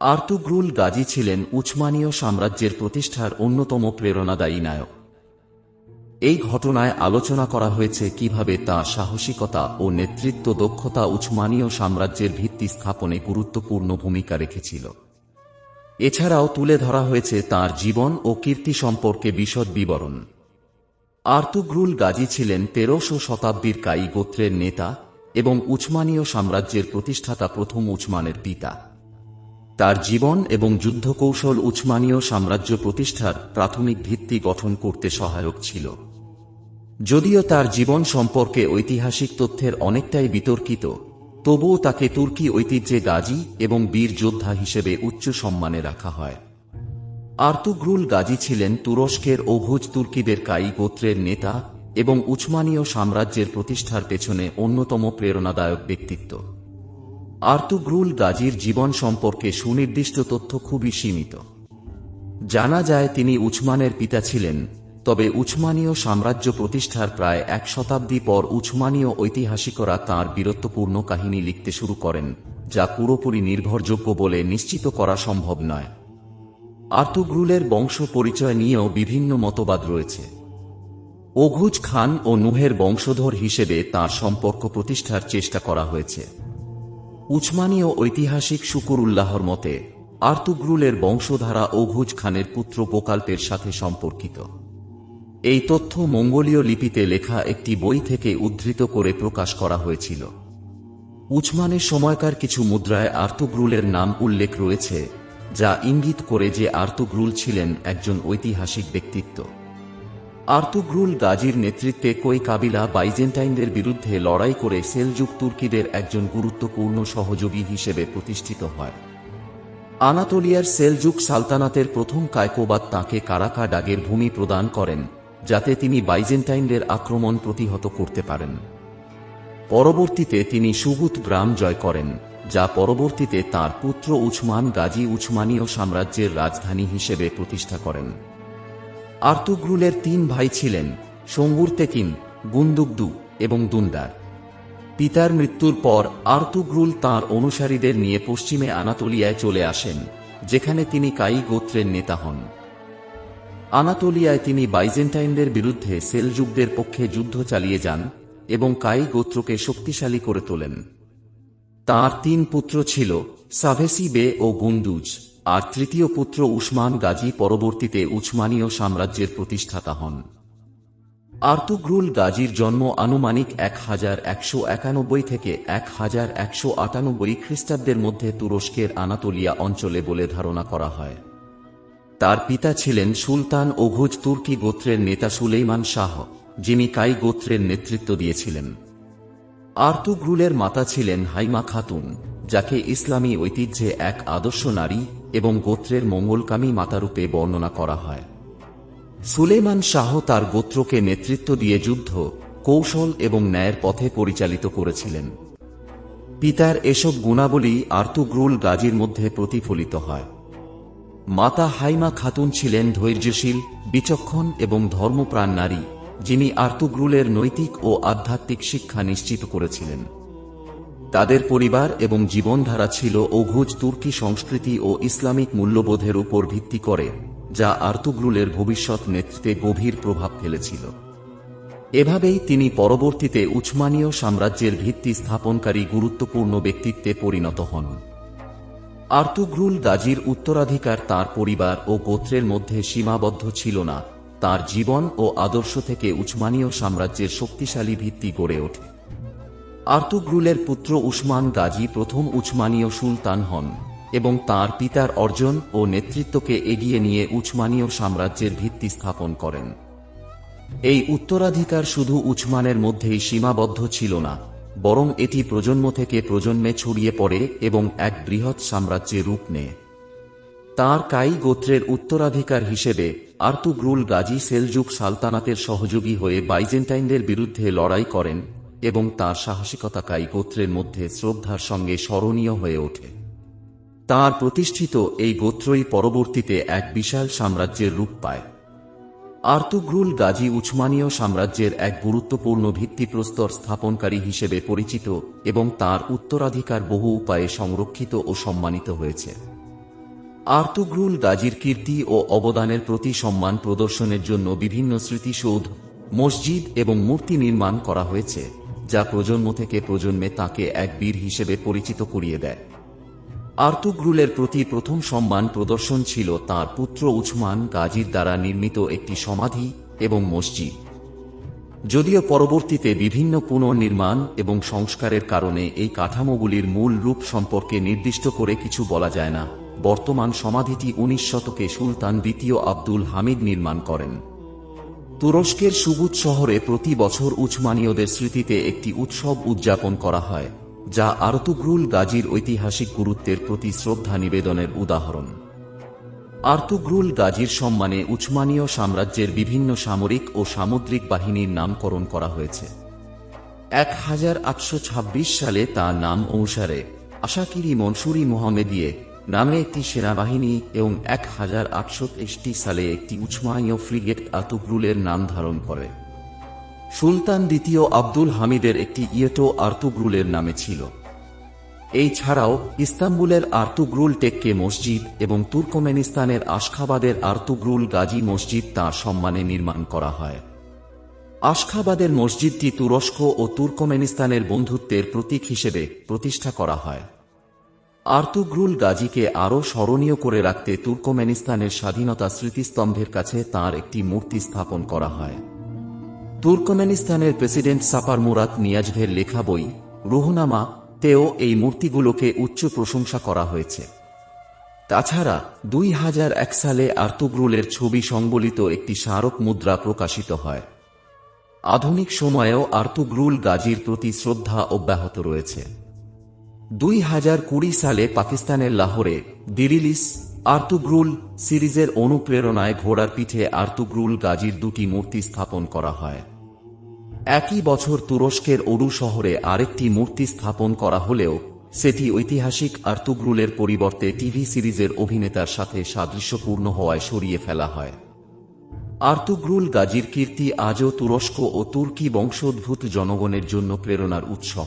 Ertugrul Gazi ছিলেন উসমানীয় সাম্রাজ্যের প্রতিষ্ঠার অন্যতম প্রেরণাদায়ী নায়ক। এই ঘটনায় আলোচনা করা হয়েছে কীভাবে তা সাহসিকতা ও নেতৃত্ব দক্ষতা উসমানীয় সাম্রাজ্যের ভিত্তি স্থাপনে গুরুত্বপূর্ণ ভূমিকা রেখেছিল। এছাড়াও তুলে ধরা হয়েছে তার জীবন ও কীর্তি সম্পর্কে বিশদ বিবরণ। আর্তুগ্রুল গাজী ছিলেন তেরোশো শতাব্দীর কাই গোত্রের নেতা এবং উসমানীয় সাম্রাজ্যের প্রতিষ্ঠাতা প্রথম উসমানের পিতা। তার জীবন এবং যুদ্ধকৌশল উসমানীয় সাম্রাজ্য প্রতিষ্ঠার প্রাথমিক ভিত্তি গঠন করতে সহায়ক ছিল। যদিও তার জীবন সম্পর্কে ঐতিহাসিক তথ্যের অনেকটাই বিতর্কিত, তবুও তাকে তুর্কি ঐতিহ্যে গাজী এবং বীর যোদ্ধা হিসেবে উচ্চ সম্মানে রাখা হয়। আর্তুগ্রুল গাজী ছিলেন তুরস্কের অভুজ তুর্কিদের কাই গোত্রের নেতা এবং উসমানীয় সাম্রাজ্যের প্রতিষ্ঠার পেছনে অন্যতম প্রেরণাদায়ক ব্যক্তিত্ব। আর্তুগ্রুল গাজীর জীবন সম্পর্কে সুনির্দিষ্ট তথ্য খুবই সীমিত। জানা যায় তিনি উছমানের পিতা ছিলেন, তবে উছমানীয় সাম্রাজ্য প্রতিষ্ঠার প্রায় এক শতাব্দী পর উছমানীয় ঐতিহাসিকরা তাঁর বীরত্বপূর্ণ কাহিনী লিখতে শুরু করেন, যা পুরোপুরি নির্ভরযোগ্য বলে নিশ্চিত করা সম্ভব নয়। আর্তুগ্রুলের বংশ পরিচয় নিয়েও বিভিন্ন মতবাদ রয়েছে। ওঘুজ খান ও নুহের বংশধর হিসেবে তার সম্পর্ক প্রতিষ্ঠার চেষ্টা করা হয়েছে। উসমানীয় ঐতিহাসিক শুকুরুল্লাহর মতে, আর্তুগ্রুলের বংশধারা ওঘুজ খানের পুত্র প্রকল্পের সাথে সম্পর্কিত। এই তথ্য মঙ্গোলীয় লিপিতে লেখা একটি বই থেকে উদ্ধৃত করে প্রকাশ করা হয়েছিল। উসমানের সময়কার কিছু মুদ্রায় আর্তুগ্রুলের নাম উল্লেখ রয়েছে, যা ইঙ্গিত করে যে আর্তুগ্রুল ছিলেন একজন ঐতিহাসিক ব্যক্তিত্ব। আর্তুগ্রুল গাজীর নেতৃত্বে কই কাবিলা বাইজেন্টাইনদের বিরুদ্ধে লড়াই করে সেলজুক তুর্কিদের একজন গুরুত্বপূর্ণ সহযোগী হিসেবে প্রতিষ্ঠিত হয়। আনাতোলিয়ার সেলজুক সালতানাতের প্রথম কায়কোবাদ তাঁকে কারাকা ডাগের ভূমি প্রদান করেন, যাতে তিনি বাইজেন্টাইনদের আক্রমণ প্রতিহত করতে পারেন। পরবর্তীতে তিনি সুগুত গ্রাম জয় করেন, যা পরবর্তীতে তার পুত্র উছমান গাজী উছমানীয় সাম্রাজ্যের রাজধানী হিসেবে প্রতিষ্ঠা করেন। আর্তুগ্রুলের তিন ভাই ছিলেন শঙ্গুর তেকিন গুন্দুগদু এবং দুন্দার। পিতার মৃত্যুর পর আর্তুগ্রুল তাঁর অনুসারীদের নিয়ে পশ্চিমে আনাতোলিয়ায় চলে আসেন, যেখানে তিনি কাই গোত্রের নেতা হন। আনাতোলিয়ায় তিনি বাইজেন্টাইনদের বিরুদ্ধে সেলযুগদের পক্ষে যুদ্ধ চালিয়ে যান এবং কাই গোত্রকে শক্তিশালী করে তোলেন। তার তিন পুত্র ছিল সাভেসি বে ও গুন্ডুজ আর তৃতীয় পুত্র উসমান গাজী পরবর্তীতে উসমানীয় সাম্রাজ্যের প্রতিষ্ঠাতা হন। আর্তুগ্রুল গাজীর জন্ম আনুমানিক এক হাজার একশো একানব্বই থেকে এক হাজার একশো আটানব্বই খ্রিস্টাব্দের মধ্যে তুরস্কের আনাতোলিয়া অঞ্চলে বলে ধারণা করা হয়। তার পিতা ছিলেন সুলতান ওঘুজ তুর্কি গোত্রের নেতা সুলেইমান শাহ, যিনি কাই গোত্রের নেতৃত্ব দিয়েছিলেন। আর্তুগ্রুলের মাতা ছিলেন হাইমা খাতুন, যাকে ইসলামী ঐতিহ্যে এক আদর্শ নারী এবং গোত্রের মঙ্গলকামী মাতারূপে বর্ণনা করা হয়। সুলেমান শাহ তার গোত্রকে নেতৃত্ব দিয়ে যুদ্ধ, কৌশল এবং ন্যায়ের পথে পরিচালিত করেছিলেন। পিতার এসব গুণাবলী আর্তুগ্রুল গাজীর মধ্যে প্রতিফলিত হয়। মাতা হাইমা খাতুন ছিলেন ধৈর্যশীল, বিচক্ষণ এবং ধর্মপ্রাণ নারী, যিনি আর্তুগ্রুলের নৈতিক ও আধ্যাত্মিক শিক্ষা নিশ্চিত করেছিলেন। তাদের পরিবার এবং জীবনধারা ছিল অঘুজ তুর্কি সংস্কৃতি ও ইসলামিক মূল্যবোধের উপর ভিত্তি করে, যা আর্তুগ্রুলের ভবিষ্যৎ নেতৃত্বে গভীর প্রভাব ফেলেছিল। এভাবেই তিনি পরবর্তীতে উসমানীয় সাম্রাজ্যের ভিত্তি স্থাপনকারী গুরুত্বপূর্ণ ব্যক্তিত্বে পরিণত হন। আর্তুগ্রুল গাজীর উত্তরাধিকার তার পরিবার ও গোত্রের মধ্যে সীমাবদ্ধ ছিল না, তার জীবন ও আদর্শ থেকে উসমানীয় সাম্রাজ্যের শক্তিশালী ভিত্তি গড়ে ওঠে। আর্তুগ্রুলের পুত্র উসমান গাজী প্রথম উসমানীয় সুলতান হন এবং তার পিতার অর্জন ও নেতৃত্বকে এগিয়ে নিয়ে উসমানীয় সাম্রাজ্যের ভিত্তি স্থাপন করেন। এই উত্তরাধিকার শুধু উসমানের মধ্যেই সীমাবদ্ধ ছিল না, বরং এটি প্রজন্ম থেকে প্রজন্মে ছড়িয়ে পড়ে এবং এক বৃহৎ সাম্রাজ্যে রূপ নেয়। তাঁর কাই গোত্রের উত্তরাধিকার হিসেবে আর্তুগ্রুল গাজী সেলজুক সালতানাতের সহযোগী হয়ে বাইজেন্টাইনদের বিরুদ্ধে লড়াই করেন এবং তার সাহসিকতা কাই গোত্রের মধ্যে শ্রদ্ধার সঙ্গে স্মরণীয় হয়ে ওঠে। তার প্রতিষ্ঠিত এই গোত্রই পরবর্তীতে এক বিশাল সাম্রাজ্যের রূপ পায়। আর্তুগ্রুল গাজী উসমানীয় সাম্রাজ্যের এক গুরুত্বপূর্ণ ভিত্তিপ্রস্তর স্থাপনকারী হিসেবে পরিচিত এবং তার উত্তরাধিকার বহু উপায়ে সংরক্ষিত ও সম্মানিত হয়েছে। আর্তুগ্রুল গাজীর কীর্তি ও অবদানের প্রতি সম্মান প্রদর্শনের জন্য বিভিন্ন স্মৃতিসৌধ, মসজিদ এবং মূর্তি নির্মাণ করা হয়েছে। যা প্রজন্ম থেকে প্রজন্মে তাকে এক বীর হিসেবে পরিচিত করিয়ে দেয়। আর্তুগ্রুলের প্রতি প্রথম সম্মান প্রদর্শন ছিল তার পুত্র উছমান গাজীর দ্বারা নির্মিত একটি সমাধি এবং মসজিদ। যদিও পরবর্তীতে বিভিন্ন পুনর্নির্মাণ এবং সংস্কারের কারণে এই কাঠামোগুলির মূল রূপ সম্পর্কে নির্দিষ্ট করে কিছু বলা যায় না। বর্তমান সমাধিটি উনিশ শতকে সুলতান দ্বিতীয় আব্দুল হামিদ নির্মাণ করেন। তুরস্কের সুবুত শহরে প্রতি বছর উসমানীয়দের স্মৃতিতে একটি উৎসব উদযাপন করা হয়, যা আরতুগ্রুল গাজীর ঐতিহাসিক গুরুত্বের প্রতি শ্রদ্ধা নিবেদনের উদাহরণ। আর্তুগ্রুল গাজীর সম্মানে উসমানীয় সাম্রাজ্যের বিভিন্ন সামরিক ও সামুদ্রিক বাহিনীর নামকরণ করা হয়েছে। এক হাজার আটশো ছাব্বিশ সালে তার নাম অনুসারে আশাকিরি মনসুরি মোহামেদিয়ে নামে একটি সেনাবাহিনী এবং এক হাজার আটশো তেষট্টি সালে একটি উসমানীয় ফ্রিগেট আতুগ্রুলের নাম ধারণ করে। সুলতান দ্বিতীয় আব্দুল হামিদের একটি ইয়েটো আর্তুগ্রুলের নামে ছিল। এই ছাড়াও ইস্তাম্বুলের আর্তুগ্রুল টেক্কে মসজিদ এবং তুর্কমেনিস্তানের আশখাবাদের আর্তুগ্রুল গাজী মসজিদ তাঁর সম্মানে নির্মাণ করা হয়। আশখাবাদের মসজিদটি তুরস্ক ও তুর্কমেনিস্তানের বন্ধুত্বের প্রতীক হিসেবে প্রতিষ্ঠা করা হয়। আর্তুগ্রুল গাজীকে আরও স্মরণীয় করে রাখতে তুর্কমেনিস্তানের স্বাধীনতা স্মৃতিস্তম্ভের কাছে তার একটি মূর্তি স্থাপন করা হয়। তুর্কমেনিস্তানের প্রেসিডেন্ট সাপার মুরাত নিয়াজভের লেখা বই, রুহনামা, তেও এই মূর্তিগুলোকে উচ্চ প্রশংসা করা হয়েছে। তাছাড়া দুই হাজার এক সালে আর্তুগ্রুলের ছবি সংবলিত একটি স্মারক মুদ্রা প্রকাশিত হয়। আধুনিক সময়েও আর্তুগ্রুল গাজীর প্রতি শ্রদ্ধা অব্যাহত রয়েছে। দুই হাজার কুড়ি সালে পাকিস্তানের লাহোরে দিরিলিস আর্তুগ্রুল সিরিজের অনুপ্রেরণায় ঘোড়ার পিঠে আর্তুগ্রুল গাজীর দুটি মূর্তি স্থাপন করা হয়। একই বছর তুরস্কের অরু শহরে আরেকটি মূর্তি স্থাপন করা হলেও সেটি ঐতিহাসিক আর্তুগ্রুলের পরিবর্তে টিভি সিরিজের অভিনেতার সাথে সাদৃশ্যপূর্ণ হওয়ায় সরিয়ে ফেলা হয়। আর্তুগ্রুল গাজীর কীর্তি আজও তুরস্ক ও তুর্কি বংশোদ্ভূত জনগণের জন্য প্রেরণার উৎস।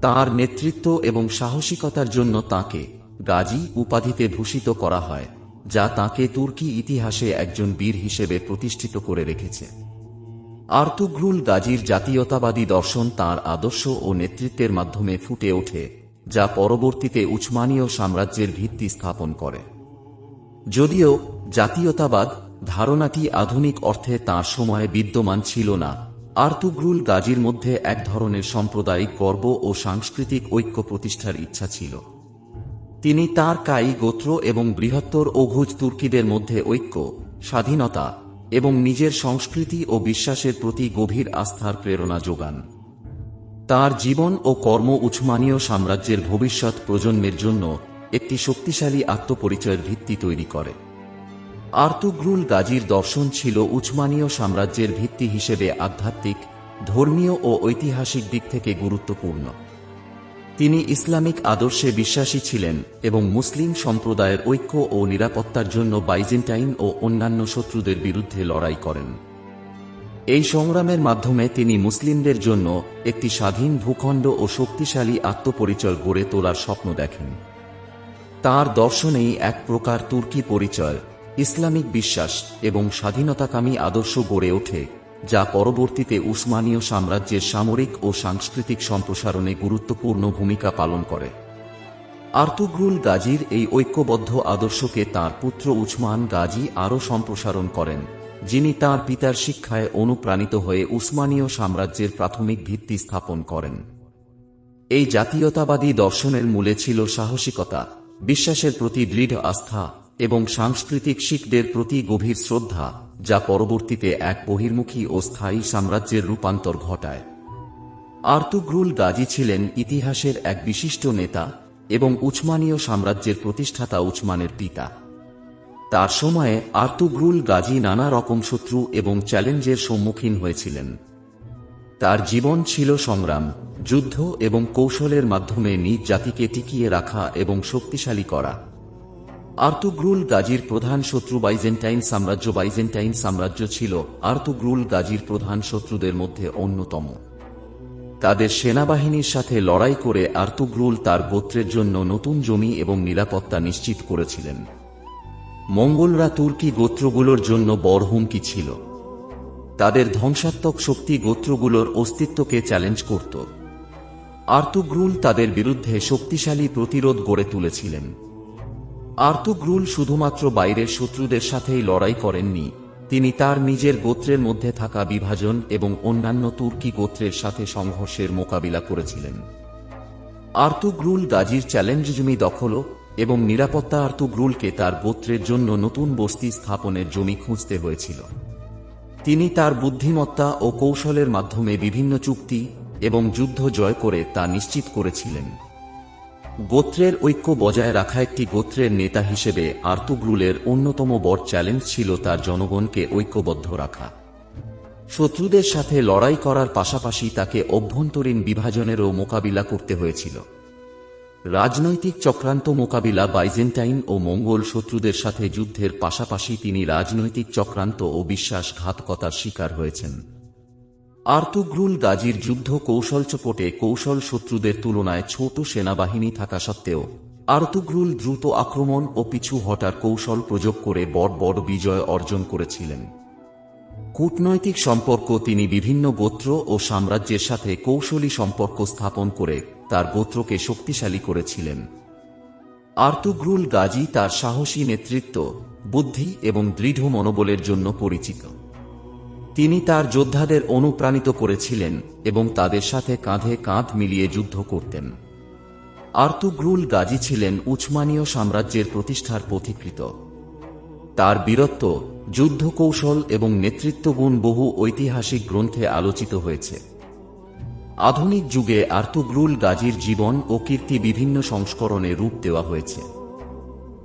তার নেতৃত্ব এবং সাহসিকতার জন্য তাকে গাজী উপাধিতে ভূষিত করা হয়, যা তাকে তুর্কি ইতিহাসে একজন বীর হিসেবে প্রতিষ্ঠিত করে রেখেছে। আর্তুগ্রুল গাজীর জাতীয়তাবাদী দর্শন তার আদর্শ ও নেতৃত্বের মাধ্যমে ফুটে ওঠে, যা পরবর্তীতে উসমানীয় সাম্রাজ্যের ভিত্তি স্থাপন করে। যদিও জাতীয়তাবাদ ধারণাটি আধুনিক অর্থে তাঁর সময়ে বিদ্যমান ছিল না আর্তুগ্রুল গাজীর মধ্যে এক ধরনের সাম্প্রদায়িক গর্ব ও সাংস্কৃতিক ঐক্য প্রতিষ্ঠার ইচ্ছা ছিল। তিনি তার কাই গোত্র এবং বৃহত্তর অঘুজ তুর্কিদের মধ্যে ঐক্য, স্বাধীনতা এবং নিজের সংস্কৃতি ও বিশ্বাসের প্রতি গভীর আস্থার প্রেরণা যোগান। তার জীবন ও কর্ম উসমানীয় সাম্রাজ্যের ভবিষ্যৎ প্রজন্মের জন্য একটি শক্তিশালী আত্মপরিচয়ের ভিত্তি তৈরি করে। আর্তুগ্রুল গাজীর দর্শন ছিল উসমানীয় সাম্রাজ্যের ভিত্তি হিসেবে আধ্যাত্মিক, ধর্মীয় ও ঐতিহাসিক দিক থেকে গুরুত্বপূর্ণ। তিনি ইসলামিক আদর্শে বিশ্বাসী ছিলেন এবং মুসলিম সম্প্রদায়ের ঐক্য ও নিরাপত্তার জন্য বাইজেন্টাইন ও অন্যান্য শত্রুদের বিরুদ্ধে লড়াই করেন। এই সংগ্রামের মাধ্যমে তিনি মুসলিমদের জন্য একটি স্বাধীন ভূখণ্ড ও শক্তিশালী আত্মপরিচয় গড়ে তোলার স্বপ্ন দেখেন। তার দর্শনেই এক প্রকার তুর্কি পরিচয় ইসলামিক বিশ্বাস এবং স্বাধীনতাকামী আদর্শ গড়ে ওঠে, যা পরবর্তীতে উসমানীয় সাম্রাজ্যের সামরিক ও সাংস্কৃতিক সম্প্রসারণে গুরুত্বপূর্ণ ভূমিকা পালন করে। আর্তুগ্রুল গাজীর এই ঐক্যবদ্ধ আদর্শকে তার পুত্র উসমান গাজী আরও সম্প্রসারণ করেন, যিনি তার পিতার শিক্ষায় অনুপ্রাণিত হয়ে উসমানীয় সাম্রাজ্যের প্রাথমিক ভিত্তি স্থাপন করেন। এই জাতীয়তাবাদী দর্শনের মূলে ছিল সাহসিকতা, বিশ্বাসের প্রতি দৃঢ় আস্থা এবং সাংস্কৃতিক শিখদের প্রতি গভীর শ্রদ্ধা, যা পরবর্তীতে এক বহির্মুখী ও স্থায়ী সাম্রাজ্যের রূপান্তর ঘটায়। আর্তুগ্রুল গাজী ছিলেন ইতিহাসের এক বিশিষ্ট নেতা এবং উসমানীয় সাম্রাজ্যের প্রতিষ্ঠাতা উসমানের পিতা। তার সময়ে আর্তুগ্রুল গাজী নানা রকম শত্রু এবং চ্যালেঞ্জের সম্মুখীন হয়েছিলেন। তার জীবন ছিল সংগ্রাম, যুদ্ধ এবং কৌশলের মাধ্যমে নিজ জাতিকে টিকিয়ে রাখা এবং শক্তিশালী করা। আর্তুগ্রুল গাজীর প্রধান শত্রু বাইজেন্টাইন সাম্রাজ্য বাইজেন্টাইন সাম্রাজ্য ছিল। আর্তুগ্রুল গাজীর প্রধান শত্রুদের মধ্যে অন্যতম। তাদের সেনাবাহিনীর সাথে লড়াই করে আর্তুগ্রুল তার গোত্রের জন্য নতুন জমি এবং নিরাপত্তা নিশ্চিত করেছিলেন। মঙ্গলরা তুর্কি গোত্রগুলোর জন্য বড় হুমকি ছিল। তাদের ধ্বংসাত্মক শক্তি গোত্রগুলোর অস্তিত্বকে চ্যালেঞ্জ করত। আর্তুগ্রুল তাদের বিরুদ্ধে শক্তিশালী প্রতিরোধ গড়ে তুলেছিলেন। আর্তুগ্রুল শুধুমাত্র বাইরের শত্রুদের সাথেই লড়াই করেননি, তিনি তার নিজের গোত্রের মধ্যে থাকা বিভাজন এবং অন্যান্য তুর্কি গোত্রের সাথে সংঘর্ষের মোকাবিলা করেছিলেন। আর্তুগ্রুল গাজীর চ্যালেঞ্জ জমি দখল এবং নিরাপত্তা আর্তুগ্রুলকে তার গোত্রের জন্য নতুন বস্তি স্থাপনের জমি খুঁজতে হয়েছিল। তিনি তার বুদ্ধিমত্তা ও কৌশলের মাধ্যমে বিভিন্ন চুক্তি এবং যুদ্ধ জয় করে তা নিশ্চিত করেছিলেন। গোত্রের ঐক্য বজায় রাখা একটি গোত্রের নেতা হিসেবে আর্তুগ্রুলের অন্যতম বড় চ্যালেঞ্জ ছিল তার জনগণকে ঐক্যবদ্ধ রাখা। শত্রুদের সাথে লড়াই করার পাশাপাশি তাকে অভ্যন্তরীণ বিভাজনেরও মোকাবিলা করতে হয়েছিল। রাজনৈতিক চক্রান্ত মোকাবিলা বাইজেন্টাইন ও মঙ্গল শত্রুদের সাথে যুদ্ধের পাশাপাশি তিনি রাজনৈতিক চক্রান্ত ও বিশ্বাসঘাতকতার শিকার হয়েছেন। আর্তুগ্রুল গাজীর যুদ্ধ কৌশল চপটে কৌশল শত্রুদের তুলনায় ছোট সেনাবাহিনী থাকা সত্ত্বেও, আর্তুগ্রুল দ্রুত আক্রমণ ও পিছু হটার কৌশল প্রয়োগ করে বড় বড় বিজয় অর্জন করেছিলেন। কূটনৈতিক সম্পর্ক তিনি বিভিন্ন গোত্র ও সাম্রাজ্যের সাথে কৌশলী সম্পর্ক স্থাপন করে তার গোত্রকে শক্তিশালী করেছিলেন। আর্তুগ্রুল গাজী তার সাহসী নেতৃত্ব, বুদ্ধি এবং দৃঢ় মনোবলের জন্য পরিচিত। তিনি তার যোদ্ধাদের অনুপ্রাণিত করেছিলেন এবং তাদের সাথে কাঁধে কাঁধ মিলিয়ে যুদ্ধ করতেন। আর্তুগ্রুল গাজী ছিলেন উসমানীয় সাম্রাজ্যের প্রতিষ্ঠার পথিকৃত। তার বীরত্ব যুদ্ধ কৌশল এবং নেতৃত্বগুণ বহু ঐতিহাসিক গ্রন্থে আলোচিত হয়েছে। আধুনিক যুগে আর্তুগ্রুল গাজীর জীবন ও কীর্তি বিভিন্ন সংস্করণে রূপ দেওয়া হয়েছে।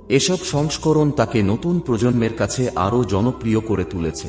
এসব সংস্করণ তাকে নতুন প্রজন্মের কাছে আরও জনপ্রিয় করে তুলেছে।